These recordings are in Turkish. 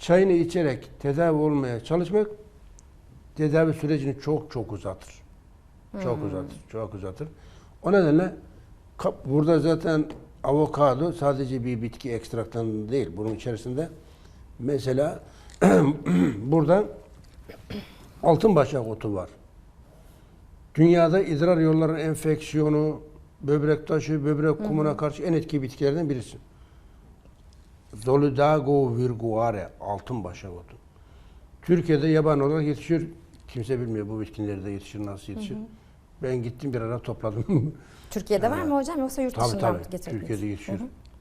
çayını içerek tedavi olmaya çalışmak tedavi sürecini çok çok uzatır. Çok uzatır, çok uzatır. O nedenle burada zaten avokado sadece bir bitki ekstraktan değil. Bunun içerisinde mesela burada altın başak otu var. Dünyada idrar yolları enfeksiyonu, böbrek taşı, böbrek kumuna karşı en etkili bitkilerden birisi. Zolidago virguare, altın başak otu. Türkiye'de yaban olarak yetişiyor. Kimse bilmiyor bu bitkin nerede yetişir, nasıl yetişir. Ben gittim bir ara topladım. Türkiye'de var mı hocam yoksa yurt tabii dışından tabii. getirdiniz? Türkiye'de yetişiyor.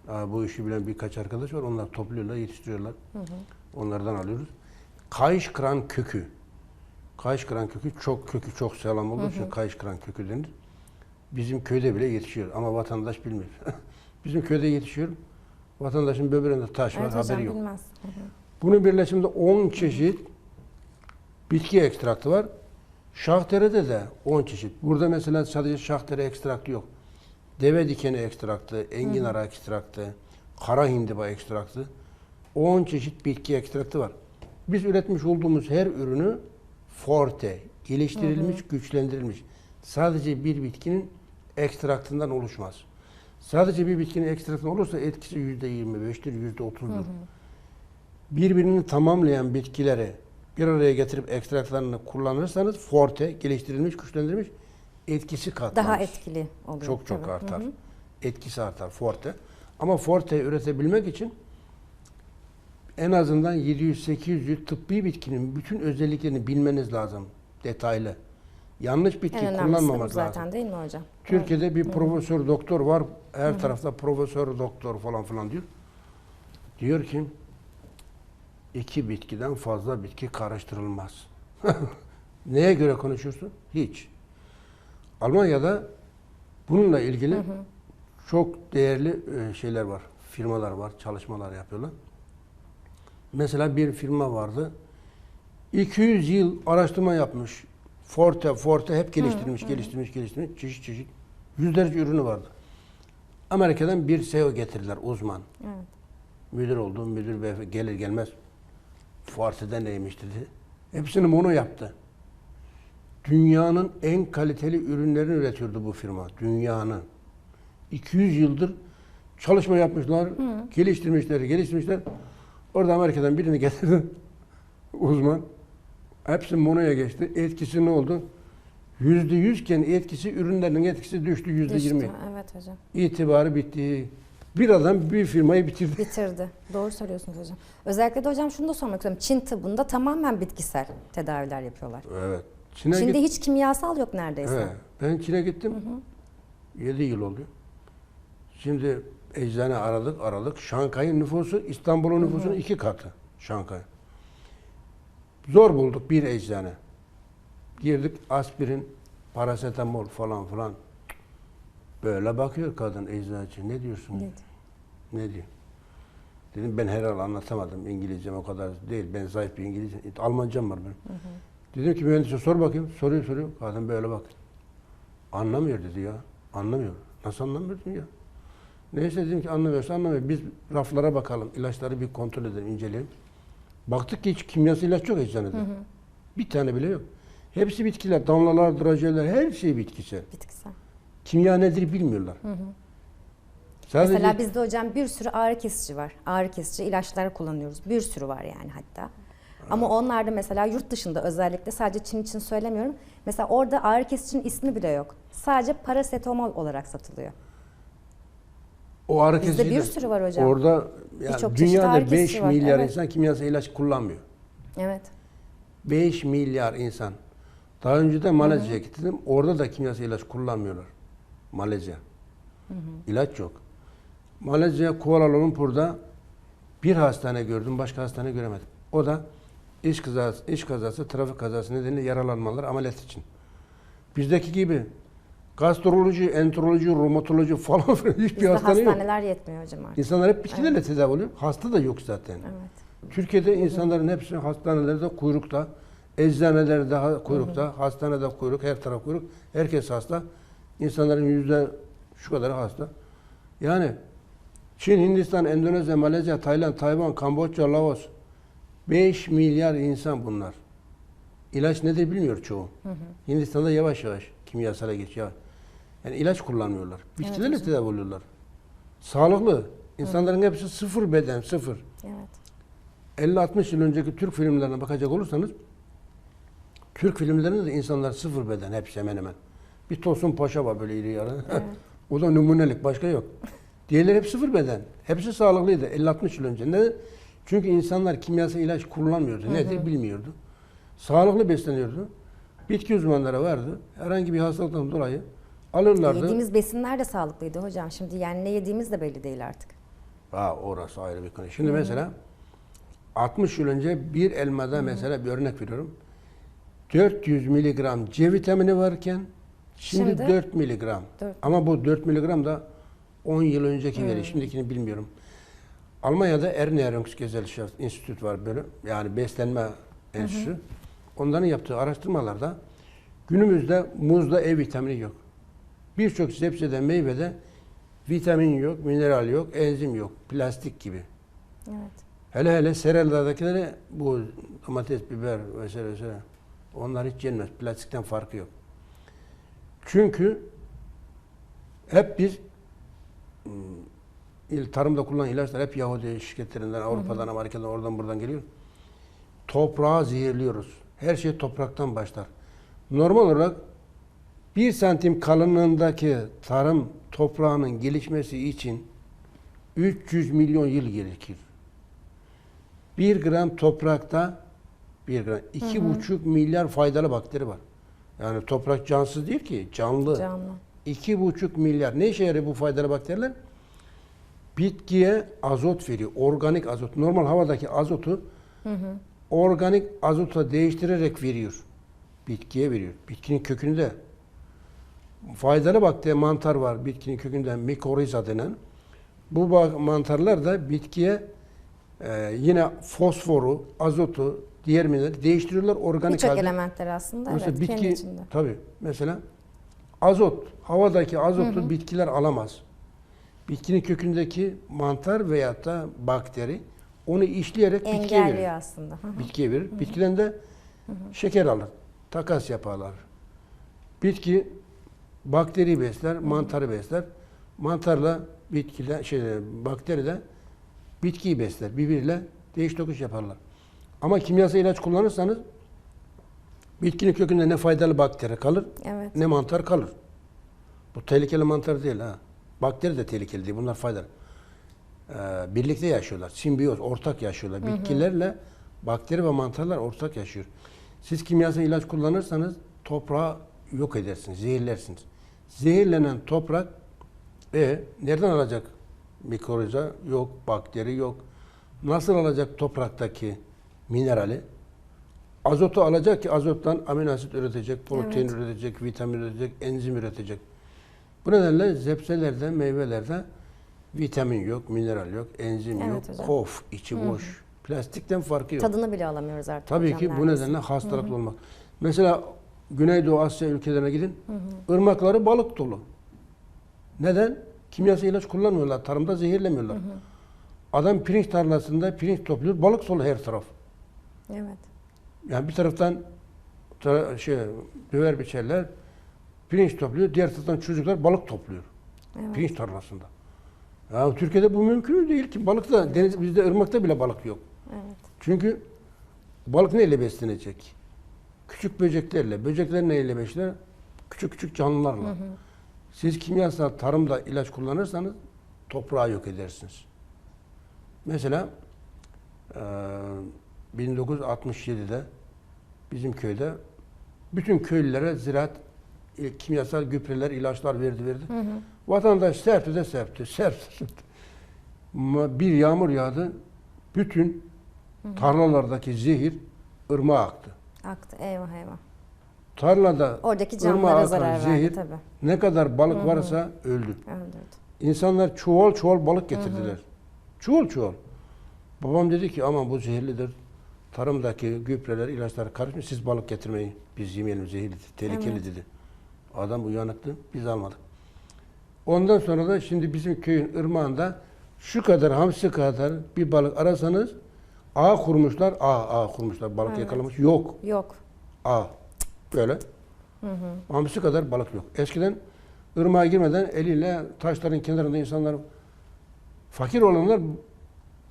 Aa, bu işi bilen birkaç arkadaş var. Onlar topluyorlar, yetiştiriyorlar. Onlardan alıyoruz. Kayış kıran kökü. Kayış kıran kökü çok kökü çok sağlam olduğu için kayış kıran kökü denir. Bizim köyde bile yetişiyor ama vatandaş bilmiyor. Bizim köyde yetişiyor. Vatandaşın böbreğinde taş var, Evet haberi yok. bilmez. Hı hı. Bunun birleşiminde 10 çeşit bitki ekstraktı var. Şahterede de 10 çeşit. Burada mesela sadece şahtere ekstraktı yok. Deve dikeni ekstraktı, enginar ekstraktı, kara hindiba ekstraktı. 10 çeşit bitki ekstraktı var. Biz üretmiş olduğumuz her ürünü forte, geliştirilmiş, güçlendirilmiş. Sadece bir bitkinin ekstraktından oluşmaz. Sadece bir bitkinin ekstraktından olursa etkisi %25'tir, %30'dur birbirini tamamlayan bitkileri bir araya getirip ekstraklarını kullanırsanız forte, geliştirilmiş, güçlendirilmiş etkisi katlanır. Daha etkili oluyor. Çok çok tabii. artar. Etkisi artar forte. Ama forte üretebilmek için en azından 700-800 tıbbi bitkinin bütün özelliklerini bilmeniz lazım. Detaylı. Yanlış bitki En kullanmamak zaten lazım. değil mi hocam? Türkiye'de bir profesör doktor var. Her tarafta profesör doktor falan filan diyor. Diyor ki iki bitkiden fazla bitki karıştırılmaz. Neye göre konuşuyorsun? Hiç. Almanya'da bununla ilgili çok değerli e, şeyler var. Firmalar var, çalışmalar yapıyorlar. Mesela bir firma vardı. 200 yıl araştırma yapmış. Forte, Forte hep geliştirmiş, geliştirmiş, geliştirmiş. Çeşit çeşit. Yüzlerce ürünü vardı. Amerika'dan bir CEO getirdiler, uzman. Evet. Müdür oldu, müdür gelir gelmez Forte'de neymiş dedi. Hepsini mono yaptı. Dünyanın en kaliteli ürünlerini üretiyordu bu firma. Dünyanın. 200 yıldır çalışma yapmışlar, geliştirmişler, geliştirmişler. Orada Amerika'dan birini getirdi. Uzman. Hepsi monoya geçti. Etkisi ne oldu? Yüzde yüzken etkisi, ürünlerin etkisi düştü yüzde yirmi. Evet hocam. İtibarı bitti. Bir adam bir firmayı bitirdi. Bitirdi. Doğru söylüyorsunuz hocam. Özellikle de hocam şunu da sormak istiyorum. Çin tıbbında tamamen bitkisel tedaviler yapıyorlar. Evet. Çin'e Çin'de git- hiç kimyasal yok neredeyse. Evet. Ben Çin'e gittim. 7 yıl oldu. Şimdi eczane aradık aradık. Şankay'ın nüfusu İstanbul'un nüfusunun iki katı. Şankay. Zor bulduk bir eczane. Girdik aspirin, parasetamol falan filan. Böyle bakıyor kadın eczacı. Ne diyorsun? Ne diyor? Ne diyor? Dedim ben herhalde anlatamadım. İngilizcem o kadar değil. Ben zayıf bir İngilizce. Almancam var benim. Dedim ki mühendise sor bakayım. Soruyor soruyor. Kadın böyle bak. Anlamıyor dedi ya. Anlamıyor. Nasıl anlamıyorsun ya? Neyse dedim ki anlamıyorsa anlamıyor. Biz raflara bakalım. ilaçları bir kontrol edelim, inceleyelim. Baktık ki hiç kimyasal ilaç yok eczanede. Bir tane bile yok. Hepsi bitkiler. Damlalar, drajeler her şey bitkisel. Bitkisel. Kimya nedir bilmiyorlar. Sadece Mesela bizde hocam bir sürü ağrı kesici var. Ağrı kesici ilaçlar kullanıyoruz. Bir sürü var yani hatta. Ama onlarda mesela yurt dışında özellikle sadece Çin için söylemiyorum. Mesela orada ağrı kesicinin ismi bile yok. Sadece parasetamol olarak satılıyor. O ağrı Bizde bir sürü var hocam. Orada yani dünyada 5 kesici var, milyar evet. insan kimyasal ilaç kullanmıyor. Evet. 5 milyar insan. Daha önce de Malezya'ya gittim. Orada da kimyasal ilaç kullanmıyorlar. Malezya. İlaç yok. Malezya Kuala Lumpur'da bir hastane gördüm, başka hastane göremedim. O da iş kazası, iş kazası, trafik kazası nedeniyle yaralanmalar ameliyat için. Bizdeki gibi gastroloji, enteroloji, romatoloji falan filan hiçbir Bizde hastane yok. hastaneler yetmiyor hocam artık. İnsanlar hep bitkilerle tedavi oluyor. Hasta da yok zaten. Evet. Türkiye'de insanların hepsi hastanelerde kuyrukta, eczanelerde kuyrukta, hastanede kuyruk, her taraf kuyruk. Herkes hasta. İnsanların yüzde şu kadarı hasta. Yani Çin, Hindistan, Endonezya, Malezya, Tayland, Tayvan, Kamboçya, Laos 5 milyar insan bunlar. İlaç nedir bilmiyor çoğu. Hindistan'da yavaş yavaş kimyasala geçiyor. Yani ilaç kullanmıyorlar. Bitkilerle hocam. tedavi oluyorlar. Sağlıklı. İnsanların hepsi sıfır beden, sıfır. Evet. 50-60 yıl önceki Türk filmlerine bakacak olursanız Türk filmlerinde de insanlar sıfır beden hepsi hemen hemen. Bir Tosun Paşa var böyle iri yarı. o da numunelik başka yok. Diğerleri hep sıfır beden. Hepsi sağlıklıydı 50-60 yıl önce. Ne? Çünkü insanlar kimyasal ilaç kullanmıyordu. Nedir bilmiyordu. Sağlıklı besleniyordu. Bitki uzmanları vardı. Herhangi bir hastalıktan dolayı alırlardı. Yediğimiz besinler de sağlıklıydı hocam. Şimdi yani ne yediğimiz de belli değil artık. Ha orası ayrı bir konu. Şimdi mesela 60 yıl önce bir elmada mesela bir örnek veriyorum. 400 miligram C vitamini varken şimdi, Şimdi? 4 miligram. Dört. Ama bu 4 miligram da 10 yıl önceki veri. Şimdikini bilmiyorum. Almanya'da Ernährungsgesellschaft Enstitüt var böyle. Yani beslenme enstitüsü. Onların yaptığı araştırmalarda günümüzde muzda E vitamini yok. Birçok sebzede, meyvede vitamin yok, mineral yok, enzim yok. Plastik gibi. Evet. Hele hele serellerdekileri bu domates, biber vesaire vesaire onlar hiç yenmez. Plastikten farkı yok. Çünkü hep ım, il- tarımda kullanılan ilaçlar hep Yahudi şirketlerinden, Avrupa'dan, Amerika'dan, oradan buradan geliyor. Toprağı zehirliyoruz. Her şey topraktan başlar. Normal olarak bir santim kalınlığındaki tarım toprağının gelişmesi için 300 milyon yıl gerekir. Bir gram toprakta bir gram, iki buçuk milyar faydalı bakteri var. Yani toprak cansız değil ki, canlı. Canlı. İki buçuk milyar. Ne işe yarıyor bu faydalı bakteriler? Bitkiye azot veriyor. Organik azot. Normal havadaki azotu organik azota değiştirerek veriyor. Bitkiye veriyor. Bitkinin kökünde faydalı bakteri mantar var bitkinin kökünde mikoriza denen. Bu mantarlar da bitkiye e, yine fosforu, azotu, diğer mineralleri değiştiriyorlar organik Birçok halde. elementleri aslında Mesela evet kendi bitki içinde. tabii mesela azot, havadaki azotu bitkiler alamaz. Bitkinin kökündeki mantar veyahut da bakteri onu işleyerek bitkiye verir. Engelliyor aslında. Hı hı. Bitkiye verir. Bitkiden de şeker alır. Takas yaparlar. Bitki bakteri besler, mantarı besler. Mantarla bitkiyle şey bakteri de bitkiyi besler. Birbiriyle değiş tokuş yaparlar. Ama kimyasal ilaç kullanırsanız bitkinin kökünde ne faydalı bakteri kalır Evet. ne mantar kalır. Bu tehlikeli mantar değil ha. Bakteri de tehlikeli değil. Bunlar faydalı. Ee, birlikte yaşıyorlar. Simbiyoz, ortak yaşıyorlar. Bitkilerle bakteri ve mantarlar ortak yaşıyor. Siz kimyasal ilaç kullanırsanız toprağı yok edersiniz, zehirlersiniz. Zehirlenen toprak e nereden alacak mikroza? Yok, bakteri yok. Nasıl alacak topraktaki minerali? Azotu alacak ki azottan amino asit üretecek, protein Evet. üretecek, vitamin üretecek, enzim üretecek. Bu nedenle zepselerde, meyvelerde vitamin yok, mineral yok, enzim Evet yok. hocam. Kof, içi boş. Plastikten farkı yok. Tadını bile alamıyoruz artık Tabii ki bu nedenle hastalıklı olmak. Mesela Güneydoğu Asya ülkelerine gidin. ırmakları balık dolu. Neden? Kimyasal ilaç kullanmıyorlar. Tarımda zehirlemiyorlar. Adam pirinç tarlasında pirinç topluyor. Balık dolu her taraf. Evet. Yani bir taraftan tara- şey döver biçerler, pirinç topluyor. Diğer taraftan çocuklar balık topluyor. Evet. Pirinç tarlasında. Ya Türkiye'de bu mümkün değil ki. Balık da deniz bizde ırmakta bile balık yok. Evet. Çünkü balık neyle beslenecek? Küçük böceklerle. Böcekler neyle beslenir? Küçük küçük canlılarla. Siz kimyasal tarımda ilaç kullanırsanız toprağı yok edersiniz. Mesela eee, 1967'de bizim köyde bütün köylülere ziraat e, kimyasal gübreler, ilaçlar verdi verdi. Vatandaş serpti de serpti, serpti. Bir yağmur yağdı, bütün tarlalardaki zehir ırmağa aktı. Aktı. Eyvah eyvah. Tarlada Oradaki canlılara zarar verdi zehir tabii. ne kadar balık varsa öldü. Öldürdü. İnsanlar çuval çuval balık getirdiler. Çuval çuval. Babam dedi ki aman bu zehirlidir. Tarımdaki gübreler, ilaçlar karışmış. Siz balık getirmeyin. Biz yemeyelim zehirlidir. Tehlikeli Evet. dedi. Adam uyanıktı. Biz almadık. Ondan sonra da şimdi bizim köyün ırmağında şu kadar hamsi kadar bir balık arasanız ağ kurmuşlar, ağ, ağ kurmuşlar. Balık Evet. yakalamış. Yok. Yok. Ağ. Böyle. Hamsi kadar balık yok. Eskiden ırmağa girmeden eliyle taşların kenarında insanlar fakir olanlar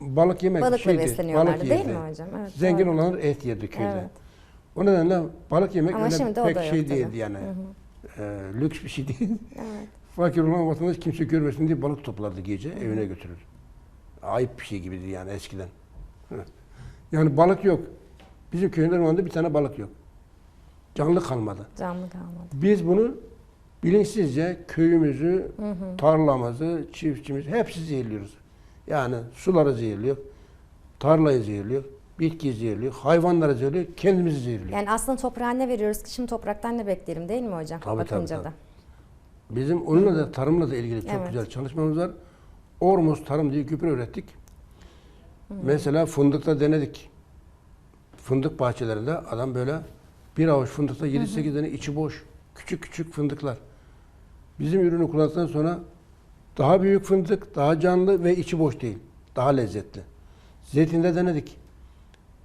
balık yemek Balıkla şeydi, besleniyorlardı balık değil yerdi. mi hocam? Evet, Zengin doğru. olanlar et yerdi köyde. Evet. O nedenle balık yemek Ama öyle pek yok şey tabii. değildi yani. Ee, lüks bir şey değil. Evet. Fakir olan vatandaş kimse görmesin diye balık toplardı gece evine götürür. Ayıp bir şey gibiydi yani eskiden. Evet. Yani balık yok. Bizim köyün ırmağında bir tane balık yok. Canlı kalmadı. Canlı kalmadı. Biz bunu bilinçsizce köyümüzü, tarlamızı, çiftçimizi hepsi zehirliyoruz. Yani suları zehirliyor, tarlayı zehirliyor, bitkiyi zehirliyor, hayvanları zehirliyor, kendimizi zehirliyor. Yani aslında toprağa ne veriyoruz ki şimdi topraktan ne bekleyelim değil mi hocam? Tabii, Bakınca tabii, da. Bizim onunla da tarımla da ilgili çok Evet. güzel çalışmamız var. Ormuz Tarım diye gübre ürettik. Mesela fındıkta denedik. Fındık bahçelerinde adam böyle bir avuç fındıkta 7-8 tane içi boş. Küçük küçük fındıklar. Bizim ürünü kullandıktan sonra daha büyük fındık, daha canlı ve içi boş değil. Daha lezzetli. Zeytinde denedik.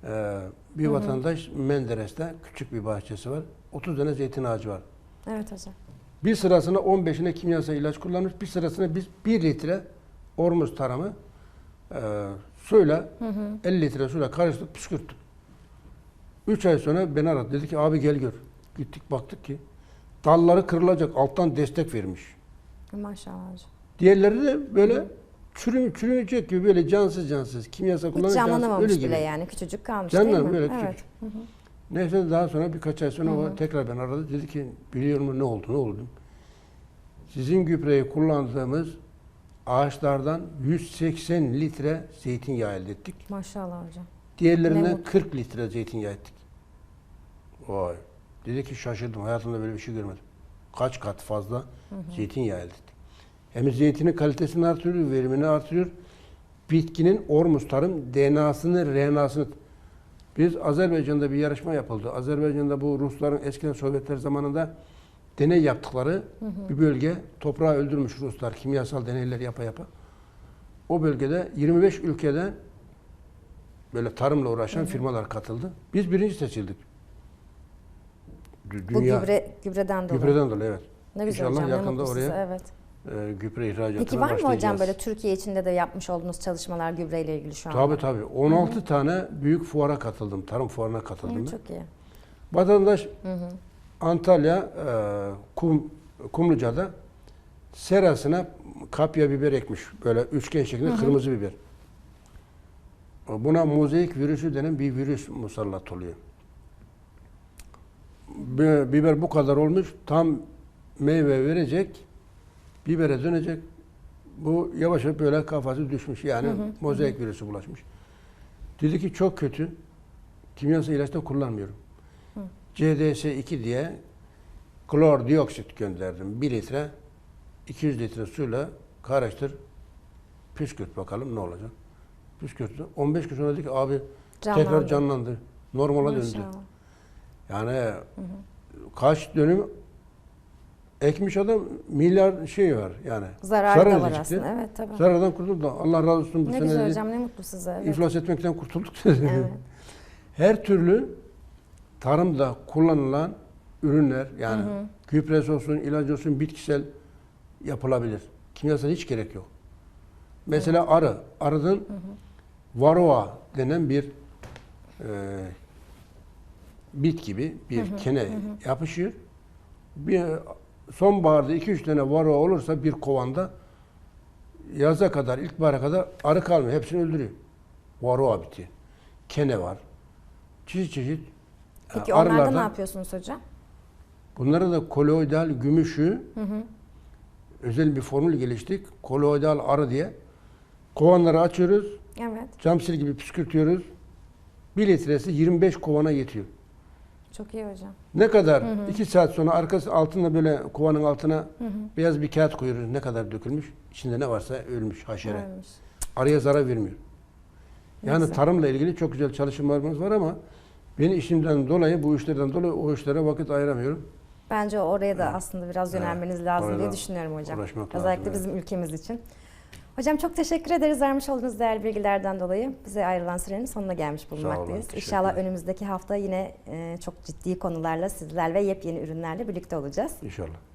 Ee, bir vatandaş Menderes'te küçük bir bahçesi var. 30 tane zeytin ağacı var. Evet hocam. Bir sırasına 15'ine kimyasal ilaç kullanmış. Bir sırasına biz 1 litre ormuz tarımı e, suyla 50 litre suyla karıştırıp püskürttük. 3 ay sonra beni aradı. Dedi ki abi gel gör. Gittik baktık ki dalları kırılacak alttan destek vermiş. Maşallah. Diğerleri de böyle çürüm, çürünecek gibi böyle cansız cansız. Kimyasal cansız, canlanamamış ölü gibi. bile yani. Küçücük kalmış Canlı değil mi? böyle evet. küçük. Neyse daha sonra birkaç ay sonra o tekrar ben aradı. Dedi ki biliyorum ne oldu ne oldu. Sizin gübreyi kullandığımız ağaçlardan 180 litre zeytinyağı elde ettik. Maşallah hocam. Ne Diğerlerinden mutlu. 40 litre zeytinyağı ettik. Vay. Dedi ki şaşırdım. Hayatımda böyle bir şey görmedim. Kaç kat fazla zeytinyağı elde ettik. Hem zeytinin kalitesini artırıyor, verimini artırıyor. Bitkinin ormus tarım DNA'sını, RNA'sını biz Azerbaycan'da bir yarışma yapıldı. Azerbaycan'da bu Rusların eskiden Sovyetler zamanında deney yaptıkları bir bölge toprağı öldürmüş Ruslar kimyasal deneyler yapa yapa. O bölgede 25 ülkeden böyle tarımla uğraşan firmalar katıldı. Biz birinci seçildik. Dü- Bu Dünya gübre gübreden dolayı. gübreden dolayı evet. Ne güzel İnşallah hocam. yakında oraya Evet. E, gübre ihracatına Peki var mı hocam böyle Türkiye içinde de yapmış olduğunuz çalışmalar gübreyle ilgili şu an? Tabii tabii. 16 tane büyük fuara katıldım. Tarım fuarına katıldım. Hı, çok iyi. Vatandaş Antalya e, Kum, Kumluca'da serasına kapya biber ekmiş. Böyle üçgen şeklinde kırmızı biber. Buna mozaik virüsü denen bir virüs musallat oluyor. Bi- Biber bu kadar olmuş, tam meyve verecek, bibere dönecek. Bu yavaş yavaş böyle kafası düşmüş. Yani mozaik virüsü bulaşmış. Dedi ki çok kötü. Kimyasal ilaç da kullanmıyorum. CDS2 diye klor dioksit gönderdim. 1 litre 200 litre suyla karıştır. Püskürt bakalım ne olacak. Püskürttü. 15 gün sonra dedi ki abi tekrar Canlandı. canlandı. Normale döndü. Maşallah. Yani kaç dönüm ekmiş adam milyar şey var yani. Zararı da Zarar var aslında. Evet tabii. Zarardan kurtulduk Allah razı olsun bu ne sene güzel dedi, hocam ne mutlu size. Evet. iflas etmekten kurtulduk. Evet. Her türlü tarımda kullanılan ürünler yani gübresi olsun, ilaç olsun, bitkisel yapılabilir. Kimyasal hiç gerek yok. Mesela arı. Arının varroa denen bir e, bit gibi bir kene yapışıyor. Bir sonbaharda 2-3 tane varroa olursa bir kovanda yaza kadar, ilkbahara kadar arı kalmıyor. Hepsini öldürüyor. Varroa biti. Kene var. Çeşit çeşit. Peki onlarda ne yapıyorsunuz hocam? Bunlara da koloidal gümüşü özel bir formül geliştik. Koloidal arı diye. Kovanları açıyoruz. Evet. Camsil gibi püskürtüyoruz. Bir litresi 25 kovana yetiyor. Çok iyi hocam. Ne kadar? iki saat sonra arkası altında böyle kovanın altına beyaz bir kağıt koyuyoruz. Ne kadar dökülmüş? İçinde ne varsa ölmüş haşere. Ölmüş. Arıya zarar vermiyor. Yani Neyse. tarımla ilgili çok güzel çalışmalarımız var ama beni işimden dolayı, bu işlerden dolayı o işlere vakit ayıramıyorum. Bence oraya da aslında biraz Evet, yönelmeniz lazım diye düşünüyorum hocam. uğraşmak Özellikle lazım, bizim ülkemiz için. Hocam çok teşekkür ederiz vermiş olduğunuz değerli bilgilerden dolayı. Bize ayrılan sürenin sonuna gelmiş bulunmaktayız. teşekkür İnşallah önümüzdeki hafta yine e, çok ciddi konularla sizler ve yepyeni ürünlerle birlikte olacağız. İnşallah.